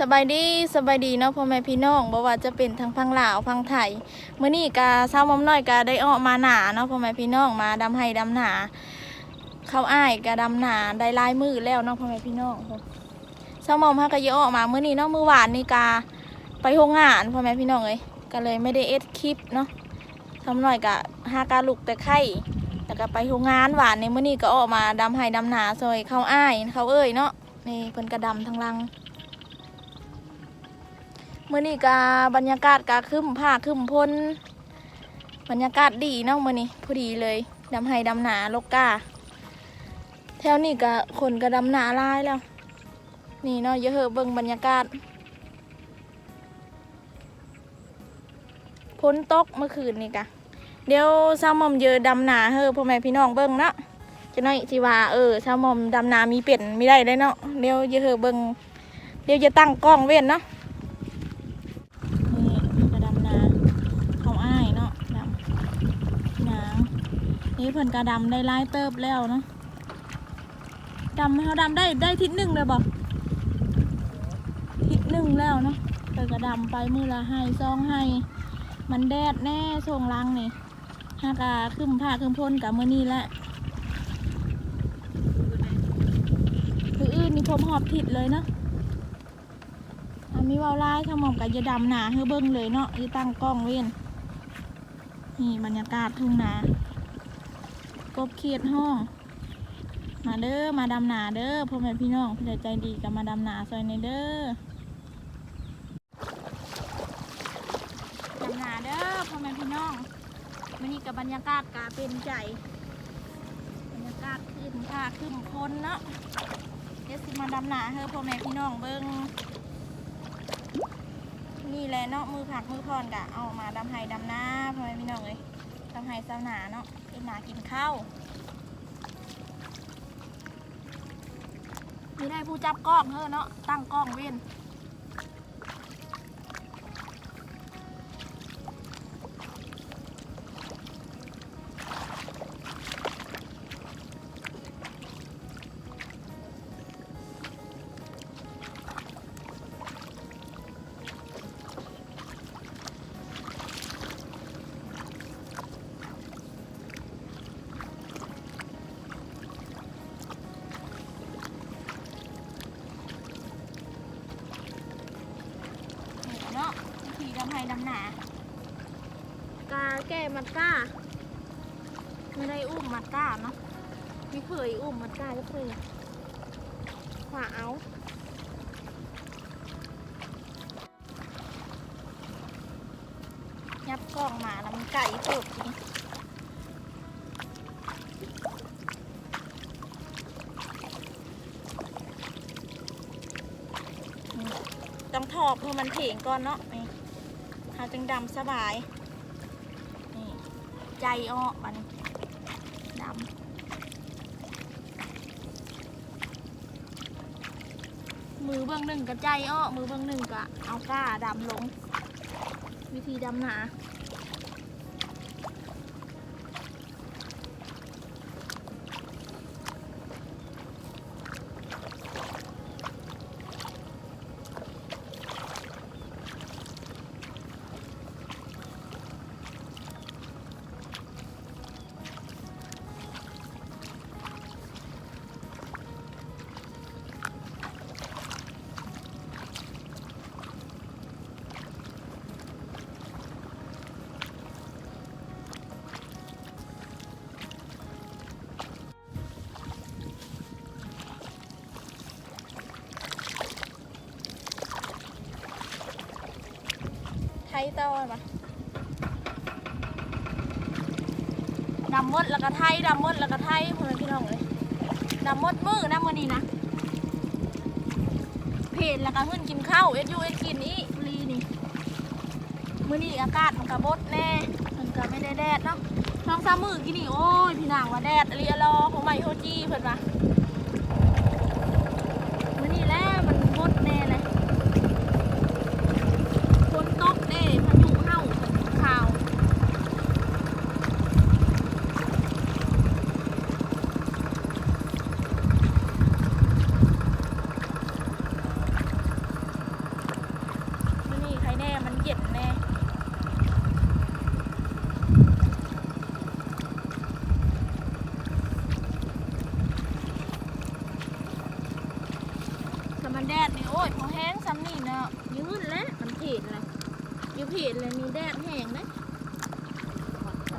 สบายดีสบายดีเนาะพ่อแม่พี่น้องบ่ว่าจะเป็นทางพังลาวพังไทยมื้อนี้กาเช้ามอมน้อยกาได้ออกมาหนาเนาะพ่อแม่พี่น้องมาดำให้ดำหนาเข้าอ้ายกาดำหนาได้ลายมือแล้วเนาะพ่อแม่พี่น้องเช้ามอมฮะก็เยอะออกมามื้อนี้เนาะมื้อวานนี่กาไปโรงงานพ่อแม่พี่น้องเอ้ยก็เลยไม่ได้เอ็ดคลิปเนาะเช้ามอมน้อยกะหากาลุกแต่ไข่แล้วก็ไปโรงงานหวานในมื้อนี้ก็ออกมาดำให้ดำหนาซอยเข้าอ้ายเขาเอ้ยเนาะนี่เพิ่นกระดำทางลัง มื่อนี้กาบรรยากาศกาคึ้มผ้าคึ้มพ้นบรรยากาศดีเนาะมื่อนี้พอดีเลยดำไห้ดำหนาลกกาแถวนี้กะคนก็ดำหนาลายแล้ว นี่เนาะเยอะเหอะเบิ่งบรรยากาศพ้นตกเมื่อคืนนี่กะเดี๋ยวซาวมอมเยอะดำหนาเฮอพ่อแม่พี่น้องเบิ่งเนาะจะน้อยสิว่าเออซาวมอมดำนามีเป็ดไม่ได้เลยเนาะเดี๋ยวเยอะเหอะเบิ่งเดี๋ยวจะตั้งกล้องเว้นเนาะ นี่กระดำนาเขาอ้ายเนาะดำนาง นี่เพิ่นกระดำได้หลายเติบแล้วเนาะดำเขาดำได้ได้ทิศหนึ่งเลยบอกทิศหนึ่งแล้วเนาะเพิ่นกระดำไปมือละให้ซองให้ มันแดดแน่ส่งรังนี่ฮากาขึ้นผ้าขึ้นพ่นกับมือนี่แหละคืออื่นนี่ผมหอบทิศเลยเนาะอันมีวาวไล่ถ้ามองกับยาดำหนาเฮ้เบิ้งเลยเนาะยี่ตั้งกล้องเว้นนี่บรรยากาศทุ่งนา บเขียดห้องมาเด้อมาดำหนาเด้อพ่อแม่พี่น้องพี่ใจดีกับมาดำหนาซอยในเด้อดำหนาเด้อพ่อแม่พี่น้องวันนี้กับบรรยากาศกาเป็นใจบรรยากาศขึ้นผ้าขึ้นคนเนาะเดี๋ยวสิมาดำหนาเฮ้พ่อแม่พี่น้องเบิ้งนี่แหละเนาะมือผักมือพรกะเอามาดำไห้ดำหน้าพ่อแม่พี่น้องเลย ทำไห้สาวหนาเนาะกินหนากินข้าวมีได้ผู้จับกล้องเฮ้อเนาะตั้งกล้องเว้น มัดก้า ไม่ได้อุ้มมัดก้าเนาะไม่เคยอุ้มมัดก้าก็เคยขวาเอายับกล้องมาแล้วมันไก่เปิบจริงต้องถอกเพื่อมันเถงก่อนเนาะนี่เขาจึงดำสบาย ใจอ้อมันดำมือเบื้องหนึ่งก็ใจอ้อมือเบื้องหนึ่งก็เอาก้าดำลง วิธีดำหนา ยตอนปะดำมดแล้วก็ไทยดำมดแล้วก็ไทยพ่อแม่พี่น้องเลยดำมดมือนะมือนี้นะเพจแล้วก็ขึ้นกินข้าวเอ็ดยูเอ็ดกินอีลีนี่มือนี้อากาศมันกระบดแน่มันก็ไม่ได้แดดเนาะช่องสามมือกินนี่โอ้ยพี่นางว่าแดดอรีอรอของใหม่โฮจีเพิ่นปะมือ็บแน่ต่มันแดดนี่โอ้ยพอแห้งซ้ำนี่เนาะยืดแล้มันผิดเลยยืดผิดเลยมีแดดแห้งนะ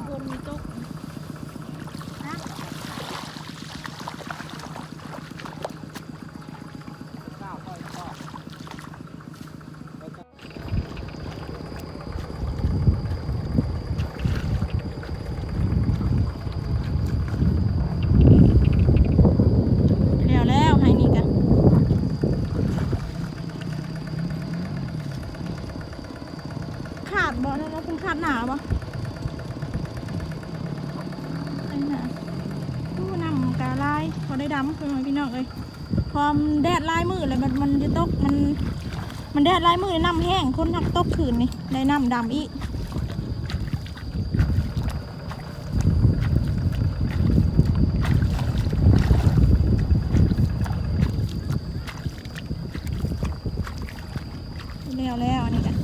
คนมีตก พอได้ดำคือพี่น้องเอ้ยพอมแดดลายมือเลยมันมันจะตกมัน มันแดดลายมือน้ำแห้งคนหักตกขืนนี่ได้น้ำดำอีก แล้วแล้วอันนี้กัน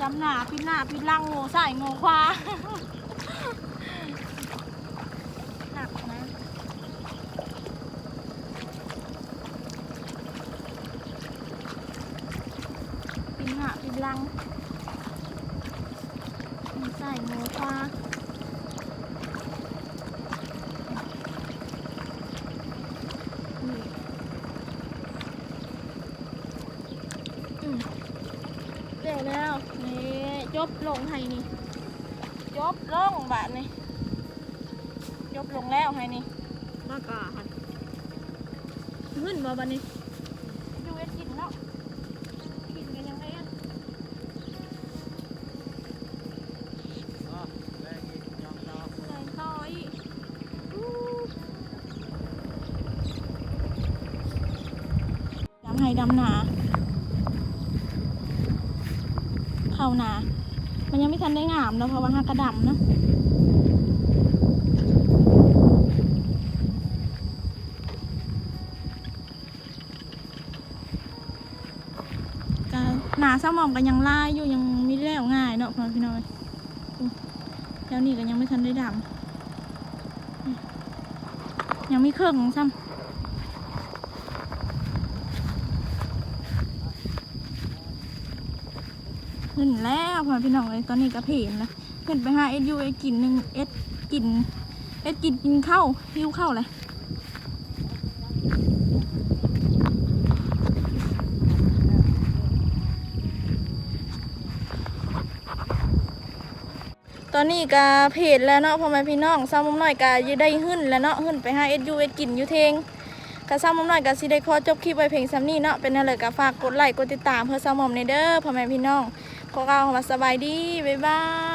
จำหนาพิดหน้าพิดหลังโง่ใส่โง่ขวาหนักนะพิดหน้าพิดลังโง่ใส่โง่ขวาเดี๋ยวแล้ว บลงให้นี่ยบลงบาทนี่ยบลงแล้วให้นี่มากกว่าหันขึ้นมาบันนี้ดูเอ็ดกินแล้วกินกันยังไงอะอ๋อแรงอีกยองต่อใส่ต่ออีกอู้ดำให้ดำหนาเข้าหนา มันยังไม่ทันได้งามเนาะเพราะว่าหักกระดำเนาะหนาเส้ามองก็ยังล่ายอยู่ยังไม่ได้แล้วง่ายเนาะพ่อพี่น้อยแล้วนี่ก็ยังไม่ทันได้ดำยังไม่เครื่องซ้ำ ขึ้นแล้วพ่อพี่น้องเลยตอนนี้ก็เพลนแล้วขึ้นไปหาเอ็ดยูเอ็ดกินหนึ่งเอ็ดกินเอ็ดกินกินข้าวหิวข้าวเลยตอนนี้ก็เพจแล้วเนาะพ่อแม่พี่น้องซ้ำมุมน้อยก็ยได้หึ้นแล้วเนาะหึ้นไปหาเอ็ดยูเอ็ดกินอยู่เทงก็ซ้ำมุมน้อยก็สิได้ขอจบคลิปไว้เพียงซ้ำนี้เนาะเป็นอะไรก็ฝากกดไลค์กดติดตามเพื่อซ้ำมุมในเด้อพ่อแม่พี่น้อง ขอกล่าวคำว่าสบายดี บ๊ายบาย